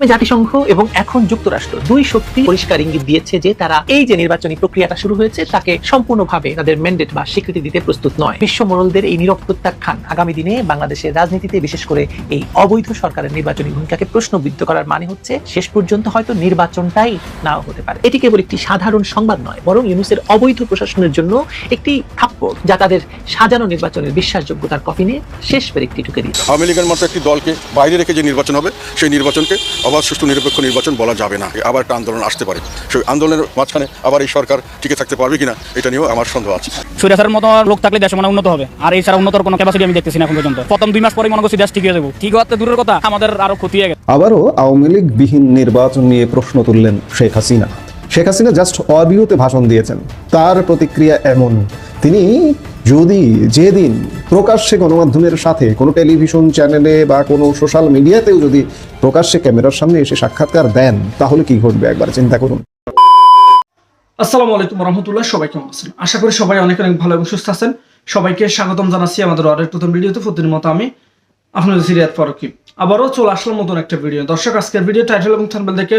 জাতিসংঘ এবং এখন যুক্তরাষ্ট্র দুই শক্তি পরিষ্কার ইঙ্গিত দিয়েছে যে তারা এই যে নির্বাচনী প্রক্রিয়াটা শুরু হয়েছে, তাকে সম্পূর্ণভাবে তাদের ম্যান্ডেট বা স্বীকৃতি দিতে প্রস্তুত নয়। বিশ্ব মোড়লদের এই নীরব প্রত্যাখ্যান আগামী দিনে বাংলাদেশের রাজনীতিতে বিশেষ করে এই অবৈধ সরকারের নির্বাচনী ভূমিকাকে প্রশ্নবিদ্ধ করার মানে হচ্ছে শেষ পর্যন্ত হয়তো নির্বাচনটাই নাও হতে পারে। এটি কেবল একটি সাধারণ সংবাদ নয়, বরং ইউনুসের অবৈধ প্রশাসনের জন্য একটি থাপ্পড় যা তাদের সাজানো নির্বাচনের বিশ্বাসযোগ্যতার কফিনে শেষ পেরেকটি ঢুকে দিয়েছে আওয়ামী লীগের মতো একটি দলকে বাইরে রেখে যে নির্বাচন হবে, সেই নির্বাচনকে অবাধ সুষ্ঠু নিরপেক্ষ নির্বাচন বলা যাবে না। আবার একটা আন্দোলন আসতে পারে। সেই আন্দোলনের মাঝখানে আবার এই সরকার টিকে থাকতে পারবে কিনা এটা নিয়েও আমার সন্দেহ আছে। সুরেশার মতো লোক থাকলে দেশ মানে উন্নত হবে। আর এই ছাড়া উন্নতর কোনো ক্যাপাসিটি আমি দেখতেছি না এখন পর্যন্ত। প্রথম দুই মাস পরে মনে করছি দেশ ঠিক হয়ে যাব। ঠিক হওয়াতে দূরের কথা আমাদের আরও ক্ষতি হয়ে গেছে। আবারও আওয়ামী লীগ বিহীন নির্বাচন নিয়ে প্রশ্ন তুললেন শেখ হাসিনা। শেখ হাসিনা জাস্ট অডিওতে ভাষণ দিয়েছেন। তার প্রতিক্রিয়া এমন। তিনি যদি যেদিন প্রকাশ্যে গণমাধ্যমের সাথে কোনো টেলিভিশন চ্যানেলে বা কোনো সোশ্যাল মিডিয়াতেও যদি প্রকাশ্যে ক্যামেরার সামনে এসে সাক্ষাৎকার দেন, তাহলে কি ঘটবে? একবার চিন্তা করুন। আসসালামু আলাইকুম রহমতুল্লাহ সবাই কেমন আছেন? আশা করি সবাই অনেক অনেক ভালো এবং সুস্থ আছেন। সবাইকে স্বাগতম জানাচ্ছি আমাদের আরেক নতুন ভিডিওতে। প্রতিদিন মতো আমি আপনাদের সিরিয়াত ফারুকি। আবারও চলে আসলাম নতুন একটা ভিডিও। দর্শক, আজকের ভিডিও টাইটেল এবং থাম্বনেল দেখে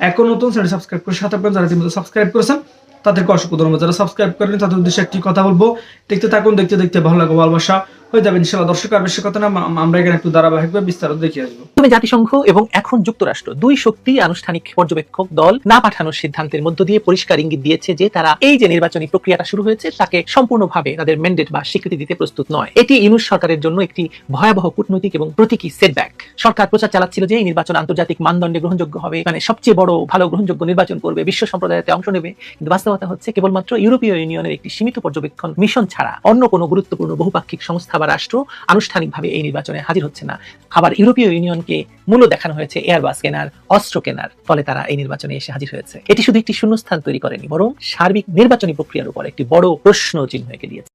এখন নতুন চ্যানেল সাবস্ক্রাইব করে সাথে আপনারা যারা ইতিমধ্যে সাবস্ক্রাইব করেছেন, তাদেরকে অসংখ্য ধন্যবাদ। যারা সাবস্ক্রাইব করেন তাদের উদ্দেশ্যে একটি কথা বলব, দেখতে থাকুন, দেখতে দেখতে ভালো লাগবে, ভালোবাসা। হয়ে যাবে, ইনশাল্লাহ। দর্শক আর বেশি কথা না আমরা এখানে একটু বিস্তারিত দেখিয়ে আসব। জাতিসংঘ এবং এখন যুক্তরাষ্ট্র, দুই শক্তি আনুষ্ঠানিক পর্যবেক্ষক দল না পাঠানোর সিদ্ধান্তের মধ্য দিয়ে পরিষ্কার ইঙ্গিত দিয়েছে যে তারা এই যে নির্বাচনী প্রক্রিয়াটা শুরু হয়েছে, তাকে সম্পূর্ণভাবে তাদের ম্যান্ডেট বা স্বীকৃতি দিতে প্রস্তুত নয়। এটি ইউনুস সরকারের জন্য একটি ভয়াবহ কূটনৈতিক এবং প্রতীকী সেটব্যাক সরকার প্রচার চালাচ্ছিল যে এই নির্বাচন আন্তর্জাতিক মানদণ্ডে গ্রহণযোগ্য হবে মানে সবচেয়ে বড়, ভালো, গ্রহণযোগ্য নির্বাচন করবে, বিশ্ব সম্প্রদায়তে অংশ নেবে। কিন্তু বাস্তবতা হচ্ছে, কেবলমাত্র ইউরোপীয় ইউনিয়নের একটি সীমিত পর্যবেক্ষণ মিশন ছাড়া অন্য কোনো গুরুত্বপূর্ণ বহুপাক্ষিক সংস্থা বা রাষ্ট্র আনুষ্ঠানিকভাবে এই নির্বাচনে হাজির হচ্ছে না। আবার ইউরোপীয় ইউনিয়নকে মূল্য দেখানো হয়েছে এয়ারবাস কেনার, অস্ত্র কেনার, ফলে তারা এই নির্বাচনে এসে হাজির হয়েছে। এটি শুধু একটি শূন্যস্থান তৈরি করেনি, বরং সার্বিক নির্বাচনী প্রক্রিয়ার উপর একটি বড় প্রশ্ন চিহ্ন এঁকে দিয়েছে।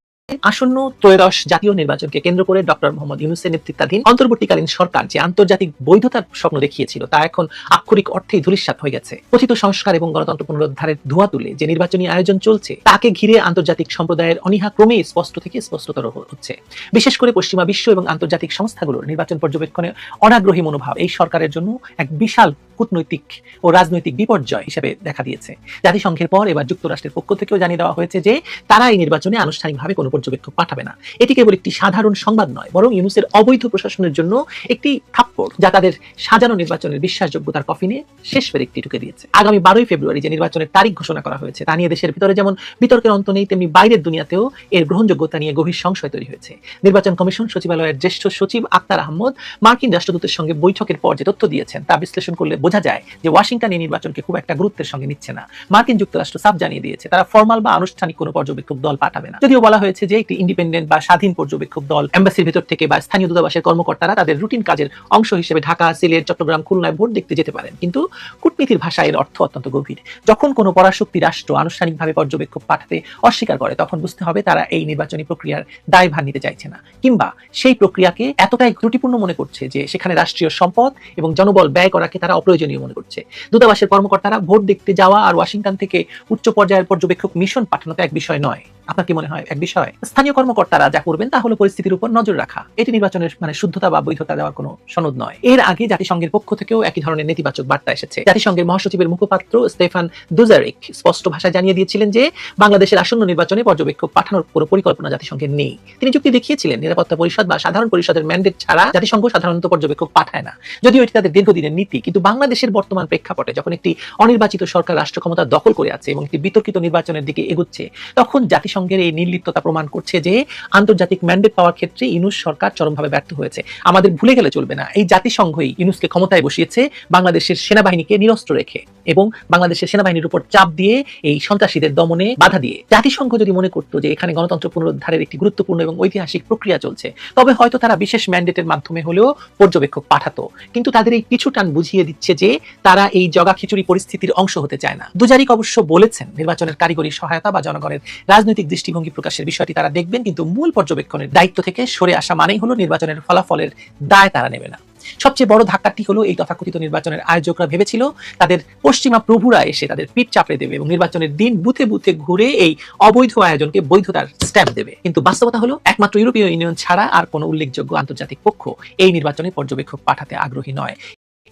আসন্ন ত্রয়োদশ জাতীয় নির্বাচনকে কেন্দ্র করে ডক্টর মোহাম্মদ ইউনুসের নেতৃত্বাধীন অন্তর্বর্তীকালীন সরকার যে আন্তর্জাতিক বৈধতার স্বপ্ন দেখিয়েছিল, তা এখন আক্ষরিক অর্থেই ধূলিসাৎ হয়ে গেছে। কথিত সংস্কার এবং গণতন্ত্র পুনরুদ্ধারের ধোঁয়া তুলে যে নির্বাচনী আয়োজন চলছে, তাকে ঘিরে আন্তর্জাতিক সম্প্রদায়ের অনীহা ক্রমে স্পষ্ট থেকে স্পষ্টতর হচ্ছে। বিশেষ করে পশ্চিমা বিশ্ব এবং আন্তর্জাতিক সংস্থাগুলোর নির্বাচন পর্যবেক্ষণে অনাগ্রহী মনোভাব এই সরকারের জন্য এক বিশাল কূটনৈতিক ও রাজনৈতিক বিপর্যয় হিসেবে দেখা দিয়েছে। জাতিসংঘের পর এবার যুক্তরাষ্ট্রের পক্ষ থেকেও জানিয়ে দেওয়া হয়েছে যে, তারা এই নির্বাচনে আনুষ্ঠানিকভাবে কোনো পর্যবেক্ষক পাঠাবে না। এটি কেবল একটি সাধারণ সংবাদ নয়, বরং ইউনুসের অবৈধ প্রশাসনের জন্য একটি থাপ্পড়, যা তাদের সাজানো নির্বাচনের বিশ্বাসযোগ্যতার কফিনে শেষ পেরেকটি ঢুকে দিয়েছে। আগামী বারোই ফেব্রুয়ারি যে নির্বাচনের তারিখ ঘোষণা করা হয়েছে, তা নিয়ে দেশের ভিতরে যেমন বিতর্কের অন্ত নেই, তেমনি বাইরের দুনিয়াতেও এর গ্রহণযোগ্যতা নিয়ে গভীর সংশয় তৈরি হয়েছে। নির্বাচন কমিশন, সচিবালয়ের জ্যেষ্ঠ সচিব আক্তার আহমদ, মার্কিন রাষ্ট্রদূতের সঙ্গে বৈঠকের পর যে তথ্য দিয়েছেন, তা বিশ্লেষণ করলে বোঝা যায় যে ওয়াশিংটন এই নির্বাচনকে খুব একটা গুরুত্বের সঙ্গে নিচ্ছে না। মার্কিন যুক্তরাষ্ট্র সাফ জানিয়ে দিয়েছে, তারা ফর্মাল বা আনুষ্ঠানিক কোনো পর্যবেক্ষক দল পাঠাবে না। যদিও বলা হয়েছে যে একটি ইন্ডিপেন্ডেন্ট বা স্বাধীন পর্যবেক্ষক দল এম্বাসির ভিতর থেকে বা স্থানীয় দূতাবাসের কর্মকর্তারা তাদের রুটিন কাজের অংশ হিসেবে ঢাকা, সিলেট, চট্টগ্রাম, খুলনায় ভোট দেখতে যেতে পারেন। কিন্তু কূটনীতির ভাষায় এর অর্থ অত্যন্ত গভীর। যখন কোনো পরাশক্তি রাষ্ট্র আনুষ্ঠানিকভাবে পর্যবেক্ষক পাঠাতে অস্বীকার করে, তখন বুঝতে হবে তারা এই নির্বাচনী প্রক্রিয়ার দায়ভার নিতে চাইছে না। কিংবা সেই প্রক্রিয়াকে এতটাই ত্রুটিপূর্ণ মনে করছে যে সেখানে রাষ্ট্রীয় সম্পদ এবং জনবল ব্যয় করাকে তারা অপ্রয়োজনীয় মনে করছে। দূতাবাসের কর্মকর্তারা ভোট দেখতে যাওয়া আর ওয়াশিংটন থেকে উচ্চ পর্যায়ের পর্যবেক্ষক মিশন পাঠানো এক বিষয় নয়। আপনার কি মনে হয়? এক বিষয়, স্থানীয় কর্মকর্তারা যা করবেন তা হলো পরিস্থিতির উপর নজর রাখা। এটি নির্বাচনের মানে শুদ্ধতা বা বৈধতা দেওয়ার কোনো সনদ নয়। এর আগে জাতিসংঘের পক্ষ থেকেও একই ধরনের নেতিবাচক বার্তা এসেছে। জাতিসংঘের মহাসচিবের মুখপাত্র স্টেফান দুজারিক স্পষ্ট ভাষায় জানিয়ে দিয়েছিলেন যে, বাংলাদেশের আসন্ন নির্বাচনে পর্যবেক্ষক পাঠানোর কোনো পরিকল্পনা জাতিসংঘের নেই। তিনি যুক্তি দেখিয়েছিলেন, নিরাপত্তা পরিষদ বা সাধারণ পরিষদের ম্যান্ডেট ছাড়া জাতিসংঘ সাধারণত পর্যবেক্ষক পাঠায় না। যদিও এটি তাদের দীর্ঘদিনের নীতি, কিন্তু বাংলাদেশের বর্তমান প্রেক্ষাপটে যখন একটি অনির্বাচিত সরকার রাষ্ট্র ক্ষমতা দখল করে আছে এবং একটি বিতর্কিত নির্বাচনের দিকে এগুচ্ছে, তখন জাতিসংঘ জাতিসংঘের এই নির্লিপ্ততা প্রমাণ করছে যে আন্তর্জাতিক ম্যান্ডেট পাওয়ার ক্ষেত্রে ইউনুস সরকার চরমভাবে ব্যর্থ হয়েছে। আমাদের ভুলে গেলে চলবে না। এই জাতিসংঘই ইউনুসকে ক্ষমতায় বসিয়েছে বাংলাদেশের সেনাবাহিনীকে নিরস্ত্র রেখে এবং বাংলাদেশের সেনাবাহিনীর উপর চাপ দিয়ে এই সন্ত্রাসীদের দমনে বাধা দিয়ে। জাতিসংঘ যদি মনে করতো যে এখানে গণতন্ত্র পুনরুদ্ধারের একটি গুরুত্বপূর্ণ এবং ঐতিহাসিক প্রক্রিয়া চলছে, তবে হয়তো তারা বিশেষ ম্যান্ডেটের মাধ্যমে হলেও পর্যবেক্ষক পাঠাতো। কিন্তু তাদের এই কিছু টান বুঝিয়ে দিচ্ছে যে তারা এই জগা খিচুড়ি পরিস্থিতির অংশ হতে চায় না। দুজারিক অবশ্য বলেছেন, নির্বাচনের কারিগরি সহায়তা বা জনগণের রাজনৈতিক দৃষ্টিভঙ্গি প্রকাশের বিষয়টি তারা দেখবেন, কিন্তু মূল পর্যবেক্ষণের দায়িত্ব থেকে সরে আসা মানেই হলো নির্বাচনের ফলাফলের দায় তারা নেবে না। সবচেয়ে বড় ধাক্কাটি হলো এই তথাকথিত নির্বাচনের আয়োজকরা ভেবেছিল তাদের পশ্চিমা প্রভুরা এসে তাদের পিঠ চাপড়ে দেবে এবং নির্বাচনের দিন বুথে বুথে ঘুরে এই অবৈধ আয়োজনকে বৈধতার স্ট্যাম্প দেবে। কিন্তু বাস্তবতা হলো একমাত্র ইউরোপীয় ইউনিয়ন ছাড়া আর কোনো উল্লেখযোগ্য আন্তর্জাতিক পক্ষ এই নির্বাচনে পর্যবেক্ষক পাঠাতে আগ্রহী নয়।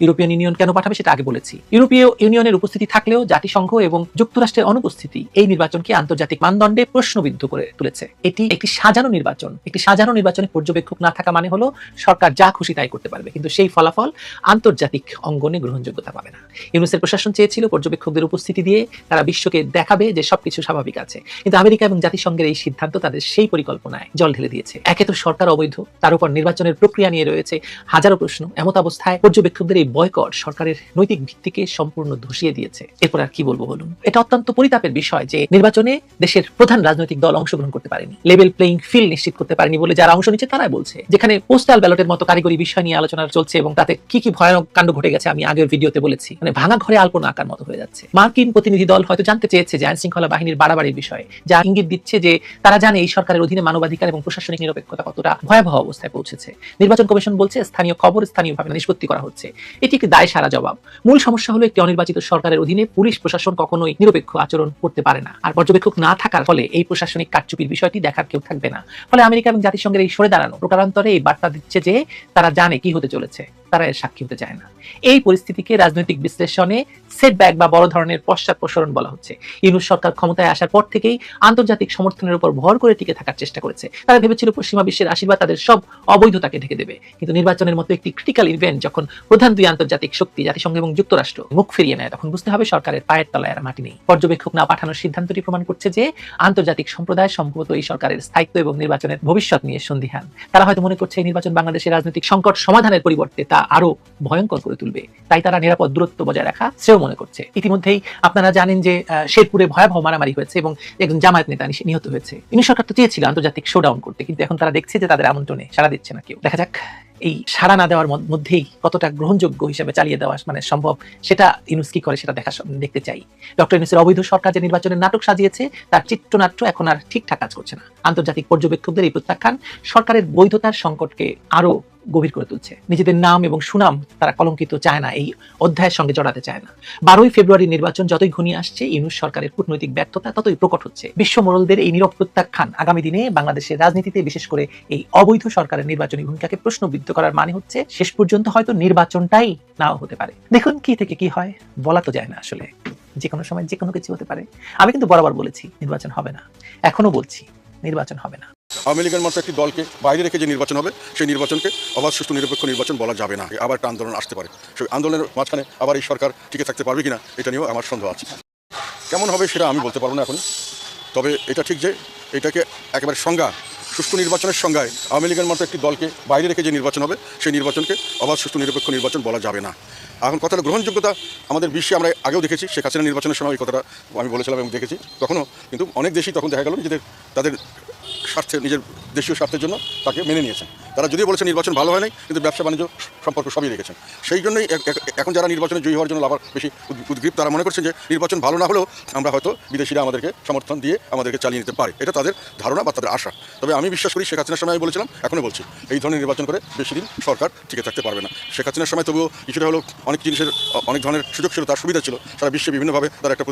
ইউরোপিয়ান ইউনিয়ন কেন পাঠাবে সেটা আগে বলেছি। ইউরোপীয় ইউনিয়নের উপস্থিতি থাকলেও জাতিসংঘ এবং যুক্তরাষ্ট্রের অনুপস্থিতি এই নির্বাচনকে আন্তর্জাতিক মানদণ্ডে প্রশ্নবিদ্ধ করে তুলেছে। এটি একটি সাজানো নির্বাচন। একটি সাজানো নির্বাচনে পর্যবেক্ষক না থাকা মানে হলো সরকার যা খুশি তাই করতে পারবে, কিন্তু সেই ফলাফল আন্তর্জাতিক অঙ্গনে গ্রহণযোগ্যতা পাবে না। ইউনুসের প্রশাসন চেয়েছিল পর্যবেক্ষকদের উপস্থিতি দিয়ে তারা বিশ্বকে দেখাবে যে সবকিছু স্বাভাবিক আছে। কিন্তু আমেরিকা এবং জাতিসংঘের এই সিদ্ধান্ত তাদের সেই পরিকল্পনায় জল ঢেলে দিয়েছে। একে তো সরকার অবৈধ, তার উপর নির্বাচনের প্রক্রিয়া নিয়ে রয়েছে হাজারো প্রশ্ন। এমত অবস্থায় পর্যবেক্ষকদের এই বয়কট সরকারের নৈতিক ভিত্তিকে সম্পূর্ণ ধসিয়ে দিয়েছে। এরপর আর কি বলব বলুন? এটা অত্যন্ত পরিতাপের বিষয় যে নির্বাচনে দেশের প্রধান রাজনৈতিক দল অংশগ্রহণ করতে পারেনি। লেভেল প্লেইং ফিল্ড নিশ্চিত করতে পারেনি বলে যারা অংশ নিচ্ছে তারাই বলছে। যেখানে পোস্টাল ব্যালটের মতো কারিগরি বিষয় নিয়ে আলোচনা চলছে এবং তাতে কি কি ভয়ানক কাণ্ড ঘটে গেছে আমি আগের ভিডিওতে বলেছি। মানে ভাঙা ঘরে আলপনা আকার মতো হয়ে যাচ্ছে। মার্কিন প্রতিনিধি দল হয়তো জানতে চেয়েছে যে আইন শৃঙ্খলা বাহিনীর বাড়াবাড়ির বিষয়ে। যা ইঙ্গিত দিচ্ছে যে তারা জানে এই সরকারের অধীনে মানবাধিকার এবং প্রশাসনিক নিরপেক্ষতা কতটা ভয়াবহ অবস্থায় পৌঁছেছে। নির্বাচন কমিশন বলছে স্থানীয় খবর স্থানীয়ভাবে নিষ্পত্তি করা হচ্ছে। এটি একটি দায় সারা জবাব। মূল সমস্যা হলো একটি অনির্বাচিত সরকারের অধীনে পুলিশ প্রশাসন কখনোই নিরপেক্ষ আচরণ করতে পারে না। আর পর্যবেক্ষক না থাকার ফলে এই প্রশাসনিক কারচুপির বিষয়টি দেখার কেউ থাকবে না। ফলে আমেরিকা এবং জাতিসংঘের এই সরে দাঁড়ানো প্রকারান্তরে এই বার্তা দিচ্ছে যে তারা জানে কি হতে চলেছে, তারা এর সাক্ষী হতে চায় না। এই পরিস্থিতিকে রাজনৈতিক বিশ্লেষণে সেটব্যাক বা বড় ধরনের পশ্চাৎপসরণ বলা হচ্ছে। ইউনুস সরকার ক্ষমতায় আসার পর থেকেই আন্তর্জাতিক সমর্থনের উপর ভর করে টিকে থাকার চেষ্টা করেছে। তারা ভেবেছিল পশ্চিমা বিশ্বের আশীর্বাদ তাদের সব অবৈধতাকে ঢেকে দেবে। কিন্তু নির্বাচনের মতো একটি ক্রিটিক্যাল ইভেন্ট যখন প্রধান দুই আন্তর্জাতিক শক্তি, জাতিসংঘ এবং যুক্তরাষ্ট্র মুখ ফিরিয়ে নেয়, তখন বুঝতে হবে সরকারের পায়ের তলায় আর মাটি নেই। পর্যবেক্ষক না পাঠানোর সিদ্ধান্তটি প্রমাণ করছে যে আন্তর্জাতিক সম্প্রদায় সম্ভবত এই সরকারের স্থায়িত্ব এবং নির্বাচনের ভবিষ্যৎ নিয়ে সন্দিহান। তারা হয়তো মনে করছে নির্বাচন বাংলাদেশের রাজনৈতিক সংকট সমাধানের পরিবর্তে তা আরও ভয়ঙ্কর করে তুলবে। তাই তারা নিরাপদ দূরত্ব বজায় রাখা সেও মনে করছে। ইতিমধ্যেই আপনারা জানেন যে শেরপুরে ভয়াবহ মারামারি হয়েছে এবং একজন জামায়াত নেতা নিহত হয়েছে। ইনি সরকার তো চেয়েছিল আন্তর্জাতিক শোডাউন করতে, কিন্তু এখন তারা দেখছে যে তাদের আমন্ত্রণে সারা দিচ্ছে না কেউ। দেখা যাক। এই সাড়া না দেওয়ার মধ্যেই কতটা গ্রহণযোগ্য হিসেবে চালিয়ে দেওয়া মানে সম্ভব সেটা ইনুস কি করে সেটা দেখা দেখতে চাই। ডক্টর ইনুসের অবৈধ সরকার যে নির্বাচনের নাটক সাজিয়েছে, তার চিত্রনাট্য এখন আর ঠিকঠাক কাজ করছে না। আন্তর্জাতিক পর্যবেক্ষকদের এই প্রত্যাখ্যান সরকারের বৈধতার সংকটকে আরও গভীর করে তুলছে। নিজেদের নাম এবং সুনাম তারা কলঙ্কিত চায় না, এই অধ্যায়ের সঙ্গে জড়াতে চায় না। বারোই ফেব্রুয়ারি নির্বাচন যতই ঘনিয়ে আসছে ইউনুস সরকারের কূটনৈতিক ব্যর্থতা ততই প্রকট হচ্ছে। বিশ্ব মোড়লদের এই নীরব প্রত্যাখ্যান আগামী দিনে বাংলাদেশের রাজনীতিতে বিশেষ করে এই অবৈধ সরকারের নির্বাচনী ভূমিকাকে প্রশ্নবিদ্ধ করার মানে হচ্ছে শেষ পর্যন্ত হয়তো নির্বাচনটাই নাও হতে পারে। দেখুন কি থেকে কি হয়, বলা তো যায় না আসলে। যে কোনো সময় যে কোনো কিছু হতে পারে। আমি কিন্তু বরাবর বলেছি, নির্বাচন হবে না। এখনও বলছি, নির্বাচন হবে না। আওয়ামী লীগের মতো একটি দলকে বাইরে রেখে যে নির্বাচন হবে, সেই নির্বাচনকে অবাধ, সুষ্ঠু, নিরপেক্ষ নির্বাচন বলা যাবে না। আবার একটা আন্দোলন আসতে পারে। সেই আন্দোলনের মাঝখানে আবার এই সরকার টিকে থাকতে পারবে কিনা, এটা নিয়েও আমার সন্দেহ আছে। কেমন হবে সেটা আমি বলতে পারব না এখন। তবে এটা ঠিক যে এটাকে একেবারে সংজ্ঞা সুষ্ঠু নির্বাচনের সঙ্গে আওয়ামী লীগের মতো একটি দলকে বাইরে রেখে যে নির্বাচন হবে, সেই নির্বাচনকে অবাধ সুষ্ঠু নিরপেক্ষ নির্বাচন বলা যাবে না। এখন কথাটা গ্রহণযোগ্যতা আমাদের বিশ্বে আমরা আগেও দেখেছি, শেখ হাসিনা নির্বাচনের সময় এই কথাটা আমি বলেছিলাম এবং দেখেছি। তখনও কিন্তু অনেক দেশই তখন দেখা গেল নিজেদের, তাদের স্বার্থে, নিজের দেশীয় স্বার্থের জন্য তাকে মেনে নিয়েছেন। তারা যদিও বলেছে নির্বাচন ভালো হয় নাই, কিন্তু ব্যবসা বাণিজ্য সম্পর্ক সবই রেখেছেন। সেই জন্যই এখন যারা নির্বাচনে জয়ী হওয়ার জন্য আবার বেশি উদ- উদ্গ্রীব, তারা মনে করছেন যে নির্বাচন ভালো না হলেও আমরা হয়তো বিদেশিরা আমাদেরকে সমর্থন দিয়ে আমাদেরকে চালিয়ে নিতে পারে। এটা তাদের ধারণা বা তাদের আশা। তবে আমি বিশ্বাস করি শেখ হাসিনার সময় আমি বলেছিলাম এখনও বলছি, এই ধরনের নির্বাচন করে বেশি দিন সরকার টিকে থাকতে পারবে না। শেখ হাসিনার সময় তবুও কিছুটা হলেও অনেক জিনিসের অনেক ধরনের সুযোগ ছিল, তার সুবিধা ছিল। সারা বিশ্বে বিভিন্নভাবে তারা একটা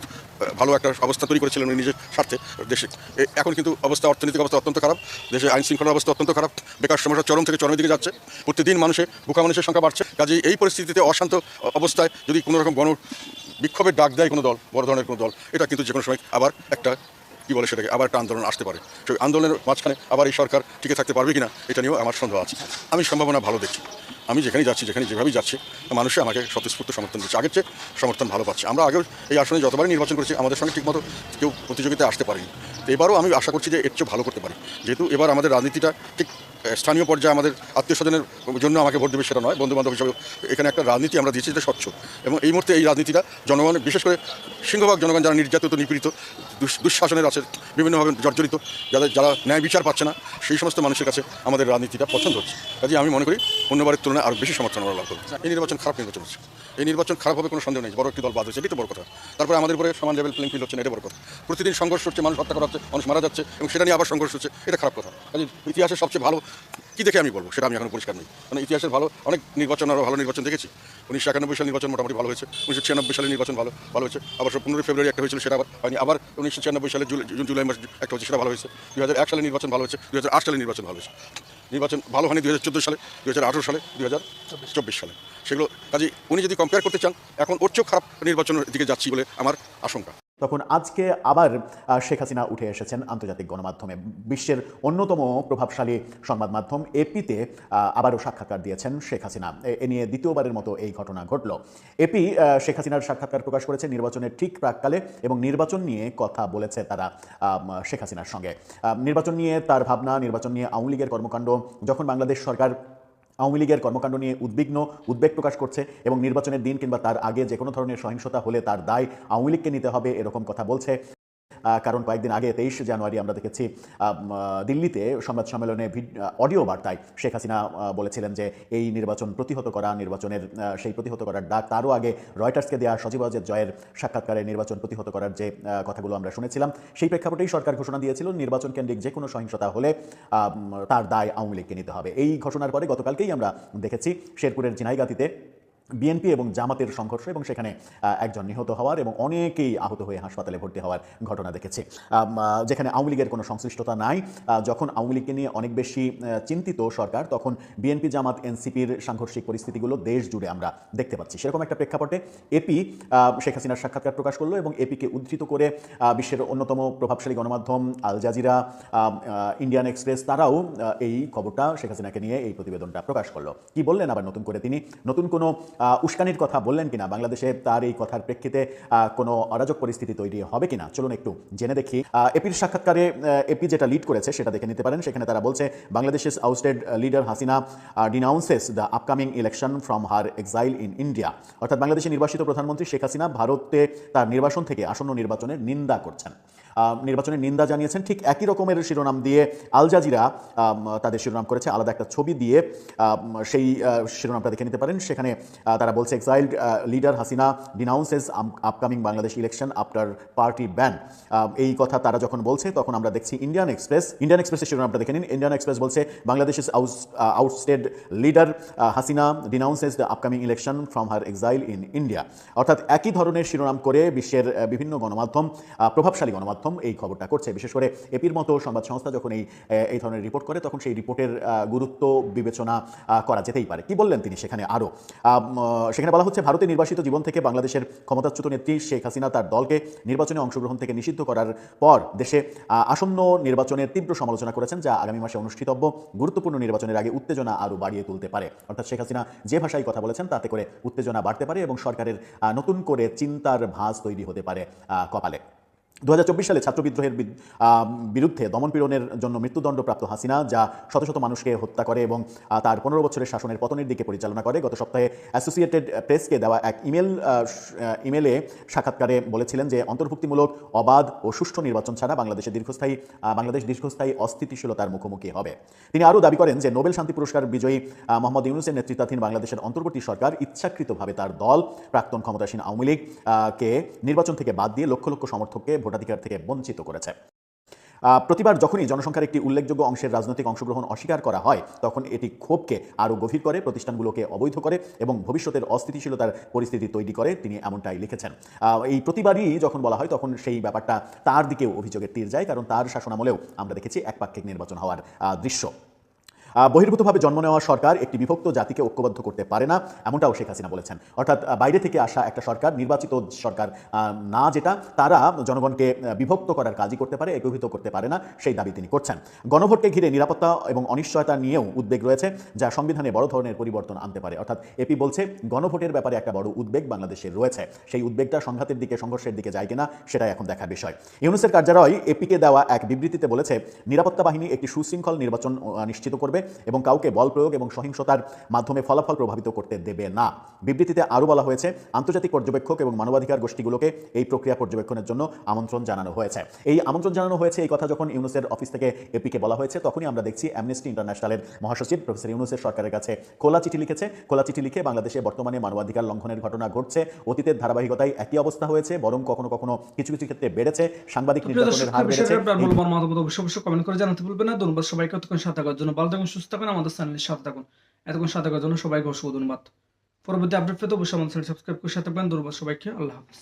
ভালো একটা অবস্থা তৈরি করেছিলেন নিজের স্বার্থে দেশে। এখন কিন্তু অবস্থা, অর্থনৈতিক অবস্থা অত্যন্ত খারাপ, দেশে আইন শৃঙ্খলার অবস্থা অত্যন্ত খারাপ, বেকার সমস্যা চরম থেকে চরমের দিকে যাচ্ছে। প্রতিদিন মানুষে বোকা মানুষের সংখ্যা বাড়ছে। কাজে এই পরিস্থিতিতে অশান্ত অবস্থায় যদি কোনো রকম গণ বিক্ষোভের ডাক দেয় কোনো দল, বড় ধরনের কোনো দল, এটা কিন্তু যে কোনো সময় আবার একটা, কি বলে সেটাকে, আবার একটা আন্দোলন আসতে পারে। সেই আন্দোলনের মাঝখানে আবার এই সরকার টিকে থাকতে পারবে কিনা, এটা নিয়েও আমার সন্দেহ আছে। আমি সম্ভাবনা ভালো দেখি। আমি যেখানেই যাচ্ছি, যেখানে যেভাবেই যাচ্ছি, মানুষে আমাকে স্বতঃস্ফূর্ত সমর্থন দিচ্ছে। আগের চেয়ে সমর্থন ভালো পাচ্ছে। আমরা আগেও এই আসনে যতবারই নির্বাচন করেছি, আমাদের সঙ্গে ঠিকমতো কেউ প্রতিযোগিতায় আসতে পারেনি। তো এবারও আমি আশা করছি যে এর চেয়ে ভালো করতে পারি। যেহেতু এবার আমাদের রাজনীতিটা ঠিক স্থানীয় পর্যায়ে আমাদের আত্মীয় স্বজনের জন্য আমাকে ভোট দেবে সেটা নয় বন্ধু বান্ধব হিসাবে। এখানে একটা রাজনীতি আমরা দিয়েছি যেটা স্বচ্ছ। এবং এই মুহূর্তে এই রাজনীতিটা জনগণ, বিশেষ করে সিংহভাগ জনগণ যারা নির্যাতিত, নিপীড়িত দুঃশাসনের আছে, বিভিন্নভাবে জর্জরিত, যাদের, যারা ন্যায় বিচার পাচ্ছে না, সেই সমস্ত মানুষের কাছে আমাদের রাজনীতিটা পছন্দ হচ্ছে। কাজে আমি মনে করি অন্যবারের তুলনায় আরও বেশি সমর্থন আমরা লাভ এই নির্বাচন খারাপ নির্বাচন হচ্ছে। এই নির্বাচন খারাপ হবে কোনো সন্দেহ নেই, বড় একটি দল বাদ হচ্ছে এটাই তো বড় কথা। তারপরে আমাদের উপরে সমান লেভেল প্লেইং ফিল্ড হচ্ছে এটা বড় কথা। প্রতিদিন সংঘর্ষ হচ্ছে, মানুষ হত্যা করা হচ্ছে, মানুষ মারা যাচ্ছে, এবং সেটা নিয়ে আবার সংঘর্ষ হচ্ছে, এটা খারাপ কথা। কাজে ইতিহাসের সবচেয়ে ভালো কি দেখে আমি বলব? সেটা আমি এখন পরিষ্কার নেই। কারণ ইতিহাসের ভালো, অনেক নির্বাচন আরও ভালো নির্বাচন দেখেছি। উনিশশো একানব্বই সালের নির্বাচন মোটামুটি ভালো হয়েছে। উনিশশো ছিয়ানব্বই সালের নির্বাচন ভালো ভালো হয়েছে। আবার পনেরোই ফেব্রুয়ারি একটা হয়েছিল, সেটা আবার হয়নি। আবার উনিশশো ছিয়ানব্বই সালে জুন, জুলাই মাস একটা হয়েছে, সেটা ভালো হয়েছে। দুই হাজার এক সালে নির্বাচন ভালো হয়েছে দু হাজার আট সালে নির্বাচন ভালো হয়েছে। নির্বাচন ভালো হয়নি দু হাজার চোদ্দ সালে দুই হাজার আঠেরো সালে দুই হাজার চব্বিশ সালে। সেগুলো কাজে উনি যদি কম্পেয়ার করতে চান, এখন ওর চেয়েও খারাপ নির্বাচনের দিকে যাচ্ছি বলে আমার আশঙ্কা। তখন আজকে আবার শেখ হাসিনা উঠে এসেছেন আন্তর্জাতিক গণমাধ্যমে। বিশ্বের অন্যতম প্রভাবশালী সংবাদ মাধ্যম এপিতে আবারও সাক্ষাৎকার দিয়েছেন শেখ হাসিনা। এ- নিয়ে দ্বিতীয়বারের মতো এই ঘটনা ঘটল। এপি শেখ হাসিনার সাক্ষাৎকার প্রকাশ করেছে নির্বাচনের ঠিক প্রাককালে এবং নির্বাচন নিয়ে কথা বলেছে তারা শেখ হাসিনার সঙ্গে। নির্বাচন নিয়ে তার ভাবনা, নির্বাচন নিয়ে আওয়ামী লীগের কর্মকাণ্ড, যখন বাংলাদেশ সরকার আওয়ামী লীগের কর্মকাণ্ড নিয়ে উদ্বিগ্ন, উদ্বেগ প্রকাশ করছে এবং নির্বাচনের দিন কিংবা তার আগে যে কোনো ধরনের সহিংসতা হলে তার দায় আওয়ামী লীগকে নিতে হবে, এরকম কথা বলছে। কারণ কয়েকদিন আগে তেইশে জানুয়ারি আমরা দেখেছি দিল্লিতে সংবাদ সম্মেলনে অডিও বার্তায় শেখ হাসিনা বলেছিলেন যে এই নির্বাচন প্রতিহত করা, নির্বাচনের সেই প্রতিহত করার ডাক তারও আগে রয়টার্সকে দেওয়া সজীব অজের জয়ের সাক্ষাৎকারে নির্বাচন প্রতিহত করার যে কথাগুলো আমরা শুনেছিলাম, সেই প্রেক্ষাপটেই সরকার ঘোষণা দিয়েছিল, নির্বাচন কেন্দ্রিক যে কোনো সহিংসতা হলে তার দায় আওয়ামী লীগকে নিতে হবে। এই ঘোষণার পরে গতকালকেই আমরা দেখেছি শেরপুরের ঝিনাইগাতিতে বিএনপি এবং জামাতের সংঘর্ষ এবং সেখানে একজন নিহত হওয়ার এবং অনেকেই আহত হয়ে হাসপাতালে ভর্তি হওয়ার ঘটনা দেখেছি। যেখানে আওয়ামী লীগের কোনো সংশ্লিষ্টতা নাই যখন আওয়ামী লীগকে নিয়ে অনেক বেশি চিন্তিত সরকার, তখন বিএনপি জামাত এনসিপির সাংঘর্ষিক পরিস্থিতিগুলো দেশ জুড়ে আমরা দেখতে পাচ্ছি। সেরকম একটা প্রেক্ষাপটে এপি শেখ হাসিনার সাক্ষাৎকার প্রকাশ করল এবং এপিকে উদ্ধৃত করে বিশ্বের অন্যতম প্রভাবশালী গণমাধ্যম আল জাজিরা ইন্ডিয়ান এক্সপ্রেস তারাও এই খবরটা শেখ হাসিনাকে নিয়ে এই প্রতিবেদনটা প্রকাশ করল। কি বললেন আবার নতুন করে তিনি? নতুন কোনো উস্কানির কথা বললেন কিনা? বাংলাদেশে তার এই কথার প্রেক্ষিতে কোনো অরাজক পরিস্থিতি তৈরি হবে কিনা? চলুন একটু জেনে দেখি। এপির সাক্ষাৎকারে এপি যেটা লিড করেছে সেটা দেখে নিতে পারেন। সেখানে তারা বলছে, বাংলাদেশের ousted leader Hasina denounces the upcoming election from her exile in India অর্থাৎ বাংলাদেশের নির্বাচিত প্রধানমন্ত্রী শেখ হাসিনা ভারতে তার নির্বাসন থেকে আসন্ন নির্বাচনের নিন্দা করছেন। নির্বাচনের নিন্দা জানিয়েছেন। ঠিক একই রকমের শিরোনাম দিয়ে আল জাজিরা তাদের শিরোনাম করেছে। আলাদা একটা ছবি দিয়ে সেই শিরোনামটা দেখে নিতে পারেন। সেখানে তারা বলছে exiled leader Hasina denounces upcoming Bangladesh election after party ban এই কথা তারা যখন বলছে, তখন আমরা দেখছি ইন্ডিয়ান এক্সপ্রেস ইন্ডিয়ান এক্সপ্রেসের শিরোনামটা দেখে নিন। ইন্ডিয়ান এক্সপ্রেস বলছে বাংলাদেশ বাংলাদেশের ousted leader Hasina denounces the upcoming election from her exile in India অর্থাৎ একই ধরনের শিরোনাম করে বিশ্বের বিভিন্ন গণমাধ্যম প্রভাবশালী গণমাধ্যম এই খবরটা করছে। বিশেষ করে এপির মতো সংবাদ সংস্থা যখন এই এই ধরনের রিপোর্ট করে, তখন সেই রিপোর্টের গুরুত্ব বিবেচনা করা যেতেই পারে। কি বললেন তিনি সেখানে আরও? সেখানে বলা হচ্ছে, ভারতে নির্বাসিত জীবন থেকে বাংলাদেশের ক্ষমতাচ্যুত নেত্রী শেখ হাসিনা তার দলকে নির্বাচনে অংশগ্রহণ থেকে নিষিদ্ধ করার পর দেশে আসন্ন নির্বাচনের তীব্র সমালোচনা করেছেন, যা আগামী মাসে অনুষ্ঠিতব্য। গুরুত্বপূর্ণ নির্বাচনের আগে উত্তেজনা আরও বাড়িয়ে তুলতে পারে। অর্থাৎ শেখ হাসিনা যে ভাষায় কথা বলেছেন, তাতে করে উত্তেজনা বাড়তে পারে এবং সরকারের নতুন করে চিন্তার ভাঁজ তৈরি হতে পারে কপালে। দু হাজার চব্বিশ সালে ছাত্র বিদ্রোহের বিরুদ্ধে দমনপীড়নের জন্য মৃত্যুদণ্ডপ্রাপ্ত হাসিনা যা শত শত মানুষকে হত্যা করে এবং তার পনেরো বছরের শাসনের পতনের দিকে পরিচালনা করে। গত সপ্তাহে অ্যাসোসিয়েটেড প্রেসকে দেওয়া এক ইমেল ইমেলে সাক্ষাৎকারে বলেছিলেন যে অন্তর্ভুক্তিমূলক অবাধ ও সুষ্ঠু নির্বাচন ছাড়া বাংলাদেশের দীর্ঘস্থায়ী বাংলাদেশ দীর্ঘস্থায়ী অস্থিতিশীলতার মুখোমুখি হবে। তিনি আরও দাবি করেন যে নোবেল শান্তি পুরস্কার বিজয়ী মোহাম্মদ ইউনুসের নেতৃত্বাধীন বাংলাদেশের অন্তর্বর্তী সরকার ইচ্ছাকৃতভাবে তার দল প্রাক্তন ক্ষমতাসীন আওয়ামী লীগ আহ, কে নির্বাচন থেকে বাদ দিয়ে লক্ষ লক্ষ সমর্থককে ভোটাধিকার থেকে বঞ্চিত করেছে। প্রতিবার যখনই জনসংখ্যার একটি উল্লেখযোগ্য অংশের রাজনৈতিক অংশগ্রহণ অস্বীকার করা হয়, তখন এটি ক্ষোভকে আরও গভীর করে, প্রতিষ্ঠানগুলোকে অবৈধ করে এবং ভবিষ্যতের অস্থিতিশীলতার পরিস্থিতি তৈরি করে, তিনি এমনটাই লিখেছেন। এই প্রতিবারই যখন বলা হয়, তখন সেই ব্যাপারটা তার দিকেও অভিযোগের তীর যায়, কারণ তার শাসনামলেও আমরা দেখেছি একপাক্ষিক নির্বাচন হওয়ার দৃশ্য। বহির্ভূতভাবে জন্ম নেওয়া সরকার একটি বিভক্ত জাতিকে ঐক্যবদ্ধ করতে পারে না, এমনটাও শেখ হাসিনা বলেছেন। অর্থাৎ বাইরে থেকে আসা একটা সরকার, নির্বাচিত সরকার না যেটা, তারা জনগণকে বিভক্ত করার কাজই করতে পারে, একীভূত করতে পারে না, সেই দাবি তিনি করছেন। গণভোটকে ঘিরে নিরাপত্তা এবং অনিশ্চয়তা নিয়েও উদ্বেগ রয়েছে, যা সংবিধানে বড় ধরনের পরিবর্তন আনতে পারে। অর্থাৎ এপি বলছে, গণভোটের ব্যাপারে একটা বড় উদ্বেগ বাংলাদেশের রয়েছে। সেই উদ্বেগটা সংঘাতের দিকে, সংঘর্ষের দিকে যায় কিনা, সেটাই এখন দেখার বিষয়। ইউনুসের কার্যালয় এপিকে দেওয়া এক বিবৃতিতে বলেছে, নিরাপত্তা বাহিনী একটি সুশৃঙ্খল নির্বাচন নিশ্চিত করবে এবং কাউকে বল প্রয়োগ এবং সহিংসতার মাধ্যমে ফলাফল প্রভাবিত করতে দেবে না। বিবৃতিতে আরও বলা হয়েছে আন্তর্জাতিক পর্যবেক্ষক এবং মানবাধিকার গোষ্ঠীগুলোকে এই প্রক্রিয়া পর্যবেক্ষণের জন্য আমন্ত্রণ জানানো হয়েছে। এই আমন্ত্রণ জানানো হয়েছে এই কথা যখন ইউনুসের অফিস থেকে এপিকে বলা হয়েছে তখনই আমরা দেখছি অ্যামনেস্টি ইন্টারন্যাশনালের মহাসচিব প্রফেসর ইউনুসের সরকারের কাছে খোলা চিঠি লিখেছে। খোলা চিঠি লিখে বাংলাদেশে বর্তমানে মানবাধিকার লঙ্ঘনের ঘটনা ঘটছে অতীতের ধারাবাহিকতায় একই অবস্থা হয়েছে বরং কখনো কখনো কিছু কিছু ক্ষেত্রে বেড়েছে সাংবাদিক নির্যাতনের হার বেড়েছে। অবশ্যই অবশ্যই কমেন্ট করে জানাতে ভুলবেন না। ধন্যবাদ সবাইকে সাথে থাকার জন্য। ভালো থাকুন সুস্থ থাকুন, আমাদের চ্যানেলের সাথে থাকুন। এতক্ষণ সাথে থাকার জন্য সবাইকে অসুখ অনুবাদ পরবর্তী আপডেট পেতে অবশ্যই আমাদের চ্যানেল সাবস্ক্রাইব করে সাথে থাকবেন। ধন্যবাদ সবাইকে। আল্লাহ হাফিজ।